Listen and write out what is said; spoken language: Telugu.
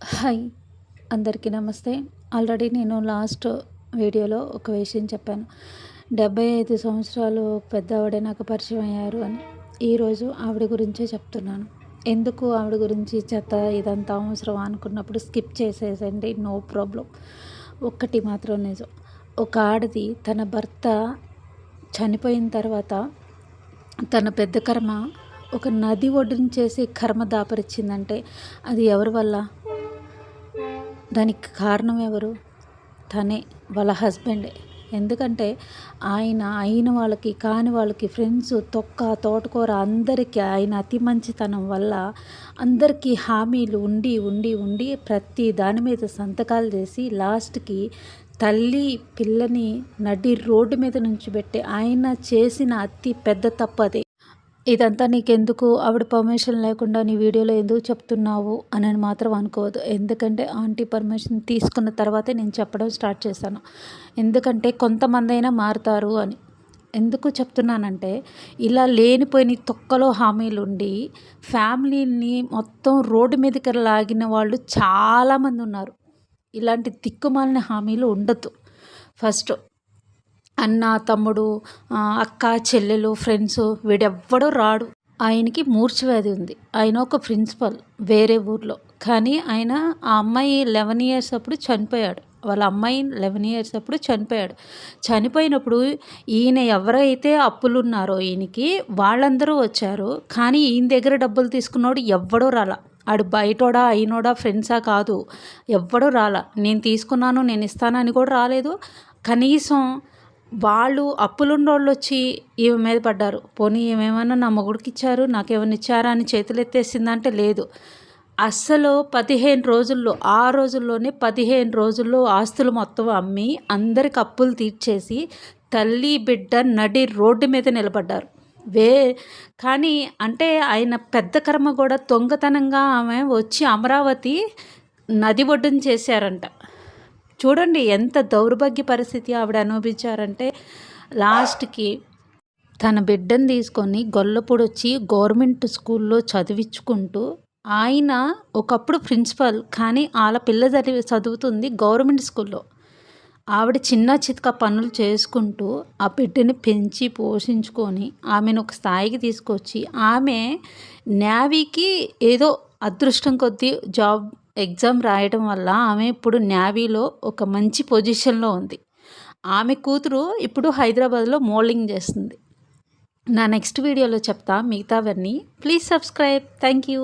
హాయ్ అందరికీ నమస్తే. ఆల్రెడీ నేను లాస్ట్ వీడియోలో ఒక విషయం చెప్పాను. డెబ్బై ఐదు సంవత్సరాలు పెద్ద ఆవిడ నాకు పరిచయం అయ్యారు అని. ఈరోజు ఆవిడ గురించే చెప్తున్నాను. ఎందుకు ఆవిడ గురించి చెత్త ఇదంతా అవసరం అనుకున్నప్పుడు స్కిప్ చేసేసండి నో ప్రాబ్లం. ఒక్కటి మాత్రం నిజం. ఒక ఆడది తన భర్త చనిపోయిన తర్వాత తన పెద్ద కర్మ ఒక నది ఒడ్డున చేసి కర్మ దాపరిచ్చిందంటే అది ఎవరి వల్ల? దానికి కారణం ఎవరు? తనే వాళ్ళ హస్బెండే. ఎందుకంటే ఆయన అయిన వాళ్ళకి కాని వాళ్ళకి ఫ్రెండ్స్ తొక్క తోటకూర అందరికీ ఆయన అతి మంచితనం వల్ల అందరికీ హామీలు ఉండి ఉండి ఉండి ప్రతి దాని మీద సంతకాలు చేసి లాస్ట్కి తల్లి పిల్లని నడి రోడ్డు మీద నుంచి పెట్టి ఆయన చేసిన అతి పెద్ద తప్పు అదే. ఇదంతా నీకెందుకు? ఆవిడ పర్మిషన్ లేకుండా నీ వీడియోలో ఎందుకు చెప్తున్నావు? అని మాత్రం అనుకోవద్దు. ఎందుకంటే ఆంటీ పర్మిషన్ తీసుకున్న తర్వాతే నేను చెప్పడం స్టార్ట్ చేశాను. ఎందుకంటే కొంతమంది అయినా మారుతారు అని. ఎందుకు చెప్తున్నానంటే ఇలా లేనిపోయిన తొక్కలో హామీలు ఉండి ఫ్యామిలీని మొత్తం రోడ్డు మీదకి లాగిన వాళ్ళు చాలామంది ఉన్నారు. ఇలాంటి దిక్కుమాలిన హామీలు ఉండద్దు. ఫస్ట్ అన్న తమ్ముడు అక్క చెల్లెలు ఫ్రెండ్స్ వీడెవ్వడూ రాడు. ఆయనకి మూర్ఛవ్యాధి ఉంది. ఆయన ఒక ప్రిన్సిపల్ వేరే ఊర్లో. కానీ ఆయన ఆ అమ్మాయి లెవెన్ ఇయర్స్ అప్పుడు చనిపోయాడు. వాళ్ళ అమ్మాయి లెవెన్ ఇయర్స్ అప్పుడు చనిపోయాడు. చనిపోయినప్పుడు ఈయన ఎవరైతే అప్పులు ఉన్నారో ఈయనకి వాళ్ళందరూ వచ్చారు. కానీ ఈయన దగ్గర డబ్బులు తీసుకున్నోడు ఎవ్వడూ రాలా. ఆడు బయటోడా అయినోడా ఫ్రెండ్సా కాదు. ఎవ్వడూ రాలా. నేను తీసుకున్నాను నేను ఇస్తానని కూడా రాలేదు. కనీసం వాళ్ళు అప్పులున్నోళ్ళు వచ్చి ఈమె మీద పడ్డారు. పోనీ ఏమేమన్నా నా మొగుడికి ఇచ్చారు? నాకేమైనా ఇచ్చారా అని చేతులు ఎత్తేసిందంటే లేదు. అస్సలు పదిహేను రోజుల్లో ఆ రోజుల్లోనే పదిహేను రోజుల్లో ఆస్తులు మొత్తం అమ్మి అందరికి అప్పులు తీర్చేసి తల్లి బిడ్డ నడి రోడ్డు మీద నిలబడ్డారు. వే కానీ అంటే ఆయన పెద్ద కర్మ కూడా దొంగతనంగా ఆమె వచ్చి అమరావతి నది ఒడ్డున చేశారంట. చూడండి ఎంత దౌర్భాగ్య పరిస్థితి ఆవిడ అనుభవించారంటే లాస్ట్కి తన బిడ్డను తీసుకొని గొల్లపూడి వచ్చి గవర్నమెంట్ స్కూల్లో చదివించుకుంటూ ఆయన ఒకప్పుడు ప్రిన్సిపల్ కానీ వాళ్ళ పిల్ల చదివి చదువుతుంది గవర్నమెంట్ స్కూల్లో. ఆవిడ చిన్న చితక పనులు చేసుకుంటూ ఆ బిడ్డని పెంచి పోషించుకొని ఆమెను ఒక స్థాయికి తీసుకొచ్చి ఆమె నేవీకి ఏదో అదృష్టం కొద్దీ జాబ్ ఎగ్జామ్ రాయడం వల్ల ఆమె ఇప్పుడు న్యావీలో ఒక మంచి పొజిషన్లో ఉంది. ఆమె కూతురు ఇప్పుడు హైదరాబాద్లో మోల్డింగ్ చేస్తుంది. నా నెక్స్ట్ వీడియోలో చెప్తా మిగతావన్నీ. Please subscribe. Thank you